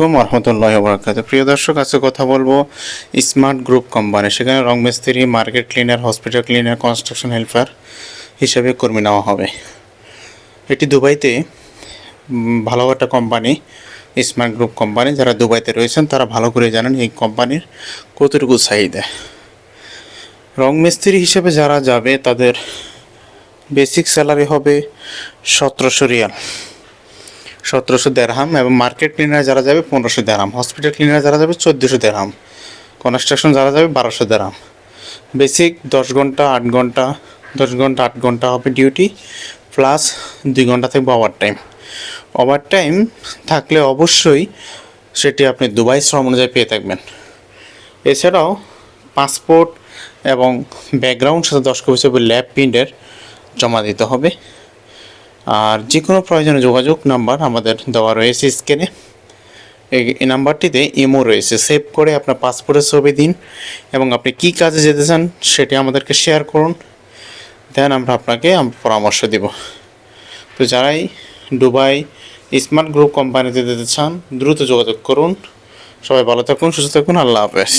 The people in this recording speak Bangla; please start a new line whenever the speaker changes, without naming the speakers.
আলাইকুম রহমতুল্লাহ বরাকাত প্রিয় দর্শক, আজকে কথা বলব স্মার্ট গ্রুপ কোম্পানি। সেখানে রং মিস্ত্রি market cleaner, hospital cleaner, construction helper হিসেবে কর্মী নেওয়া হবে। এটি দুবাইতে ভালো একটা কোম্পানি, স্মার্ট গ্রুপ কোম্পানি। যারা দুবাইতে রয়েছেন, তারা ভালো করে জানেন এই কোম্পানির কতটুকু চাহিদা। রং মিস্ত্রি হিসেবে যারা যাবে, তাদের বেসিক স্যালারি হবে সতেরোশো রিয়াল। সতেরোশো দেড়হাম এবং মার্কেট ক্লিনার যারা যাবে পনেরোশো দেড়হাম। হসপিটাল ক্লিনার যারা যাবে চোদ্দোশো দেড়হাম। কনস্ট্রাকশন যারা যাবে বারোশো দেড়হাম। বেসিক দশ ঘণ্টা, আট ঘণ্টা, দশ ঘণ্টা, আট ঘণ্টা হবে ডিউটি প্লাস দুই ঘণ্টা থাকবে ওভার টাইম ওভার টাইম থাকলে অবশ্যই সেটি আপনি দুবাই শ্রম অনুযায়ী পেয়ে থাকবেন। এছাড়াও পাসপোর্ট এবং ব্যাকগ্রাউন্ড সাথে দশ কপি ছবি ল্যাব প্রিন্টের জমা দিতে হবে। আর যে কোনো প্রয়োজনে যোগাযোগ নাম্বার আমাদের দেওয়া রয়েছে স্ক্রিনে। এই এই নাম্বারটিতে ইমো রয়েছে। সেভ করে আপনার পাসপোর্টের ছবি দিন এবং আপনি কী কাজে যেতে চান সেটি আমাদেরকে শেয়ার করুন। দেন আমরা আপনাকে পরামর্শ দেব। তো যারাই দুবাই স্মার্ট গ্রুপ কোম্পানিতে যেতে চান, দ্রুত যোগাযোগ করুন। সবাই ভালো থাকুন, সুস্থ থাকুন। আল্লাহ হাফেজ।